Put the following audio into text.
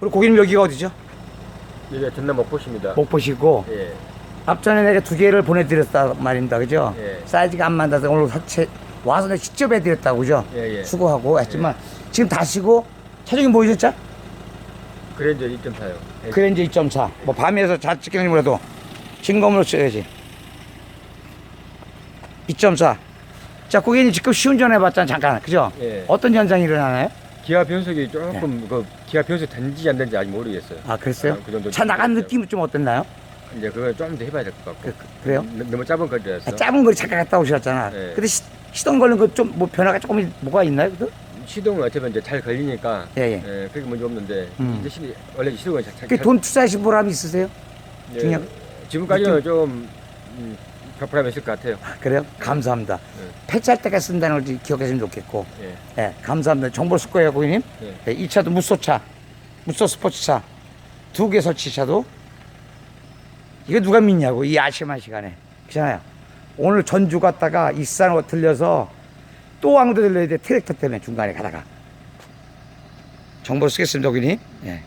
그리고 고객님 여기가 어디죠? 이게 전남 목포시입니다. 못 보시고 예. 앞전에 내가 두 개를 보내드렸단 말입니다. 그죠? 예. 사이즈가 안 맞아서 오늘 사체 와서 내가 직접 해드렸다고 그죠? 예, 예. 수고하고 했지만 지금 다시고 차종이 뭐였죠? 그랜저 2.4요. 예. 그랜저 2.4. 뭐 밤에서 좌측경이라도 진검으로 써야지. 2.4. 자, 고객님 지금 시운전 해봤잖아, 잠깐. 그죠? 예. 어떤 현상이 일어나나요? 기아 변속이 조금 그 기아 변속 된지 안 된지 아직 모르겠어요. 아, 그랬어요? 아, 그 정도 차 나간. 느낌은 좀 어땠나요? 이제 그걸 좀 더 해봐야 될 것 같고. 그, 래요 너- 너무 짧은 거리라서. 짧은 거리 잠깐 갔다 오셨잖아. 네. 근데 시, 시동 걸는 거 좀 뭐 변화가 조금 뭐가 있나요? 그래도? 시동은 어차피 이제 잘 걸리니까. 예, 예. 그게 문제 없는데 음. 이제 시, 원래 시동은 잘. 잘 그 돈 투자하신 보람이 있으세요? 예, 중요한- 지금까지는 좀 음, 벽보람이 있을 것 같아요. 그래요? 감사합니다. 네. 폐차할 때까지 쓴다는 걸 기억하시면 좋겠고. 예. 예, 감사합니다. 정보를 쓸 거예요, 고객님. 예. 예, 이 차도 무쏘차, 무쏘 스포츠차 두 개 설치차도 이거 누가 믿냐고 이 아시만 시간에 그렇잖아요. 오늘 전주 갔다가 익산으로 들려서 또 왕도 들려야 돼 트랙터 때문에 중간에 가다가 정보를 쓰겠습니다, 고객님. 예.